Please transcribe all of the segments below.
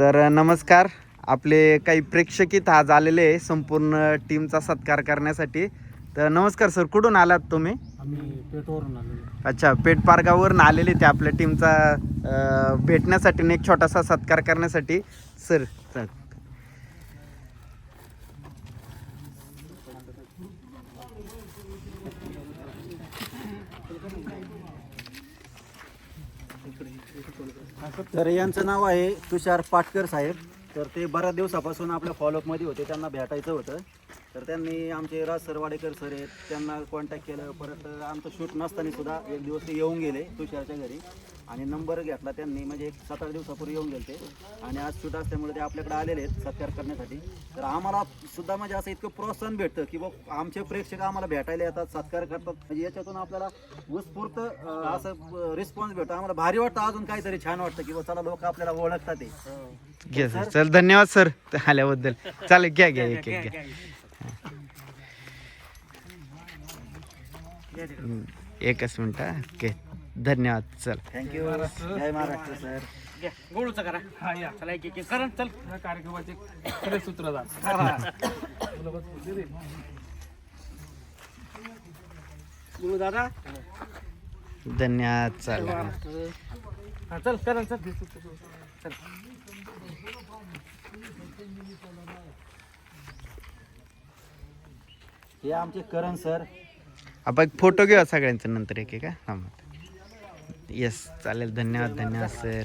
तर नमस्कार. आपले काही प्रेक्षक इथं आज आलेले आहे संपूर्ण टीमचा सत्कार करण्यासाठी. तर नमस्कार सर कुठून आलात तुम्ही? आम्ही पेटवरून आलेलो अच्छा पेठ पारगाववरून आलेले ते आपल्या टीमचा भेटण्यासाठी आणि एक छोटासा सत्कार करण्यासाठी. सर सर तर यांचं नाव आहे तुषार पाटकर साहेब. तर ते बऱ्याच दिवसापासून आपल्या फॉलोअपमध्ये होते त्यांना भेटायचं होतं. तर त्यांनी आमचे राज सरवाडेकर सर आहेत त्यांना कॉन्टॅक्ट केलं परत आमचं शूट नसताना सुद्धा एक दिवस ते येऊन गेले तुषारच्या घरी. आणि नंबर घेतला त्यांनी म्हणजे एक सात आठ दिवसापूर्वी येऊन गेले ते. आणि आज शूट असल्यामुळे ते आपल्याकडे आलेले आहेत सत्कार करण्यासाठी. तर आम्हाला सुद्धा म्हणजे असं इतकं प्रोत्साहन भेटतं की बा आमचे प्रेक्षक आम्हाला भेटायला येतात सत्कार करतात. म्हणजे याच्यातून आपल्याला उत्स्फूर्त असं रिस्पॉन्स भेटतो. आम्हाला भारी वाटतं अजून काहीतरी छान वाटतं की बा चला लोक आपल्याला ओळखतात ते. घ्या सर. चल धन्यवाद सर आल्याबद्दल. चालेल घ्या घ्या एक एक घ्या एकच मिनिट. ओके धन्यवाद चल. थँक्यू जय महाराष्ट्र सर गोळूचा करा. हा या. चला एक एक एक. करा चल. कार्यक्रमाचे खरे सूत्रधार गुरु दादा धन्यवाद चल. हा चल करा चल. चल. हे आमचे करण सर आपण एक फोटो घेऊया सगळ्यांचा नंतर एक एक हा. येस चालेल धन्यवाद धन्यवाद सर.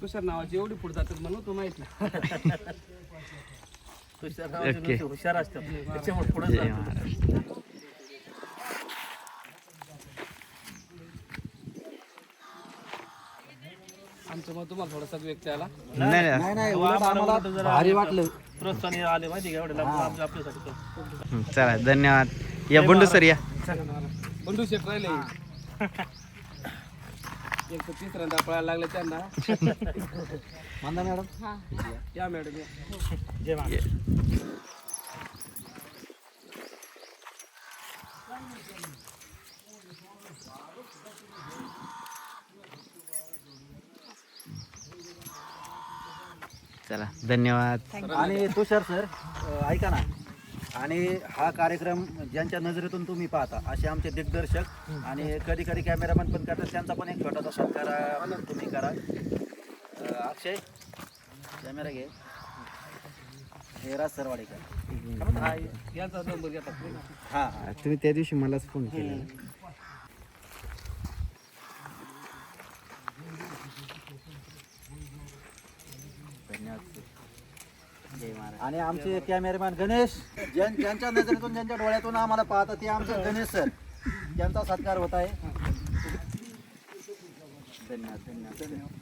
तुषार नावाची एवढी पुढे जातात म्हणून तू माहीत नाही. तुषार ओके. हुशार असतात. त्याच्यामुळे पुढे आमचं मग तुम्हाला थोडासा व्यक्त आला नाही नाही. नाही नाही उलट आम्हाला भारी वाटलं. प्रोत्साहन आले माहिती का एवढे आपल्यासाठी हं, चला धन्यवाद. या बंडू सर या. बंडू शेट राहिले. एक तर तिसऱ्यांदा पळायला लागले त्यांना. मंदा मॅडम? या मॅडम या. चला धन्यवाद. आणि तुषार सर ऐका ना. आणि हा कार्यक्रम ज्यांच्या नजरेतून तुम्ही पाहता असे आमचे दिग्दर्शक आणि कधी कधी कॅमेरामॅन पण करतात. त्यांचा पण एक छोटासा सत्कार तुम्ही करा. अक्षय कॅमेरा घे. हे राज सरवाडेकर. हा, यांचा नंबर घेतात हां हां तुम्ही त्या दिवशी मलाच फोन केला आणि आमचे कॅमेरामॅन गणेश ज्यां ज्यांच्या नजरेतून ज्यांच्या डोळ्यातून आम्हाला पाहतात ते आमचे गणेश सर. त्यांचा सत्कार होत आहे. धन्यवाद धन्यवाद.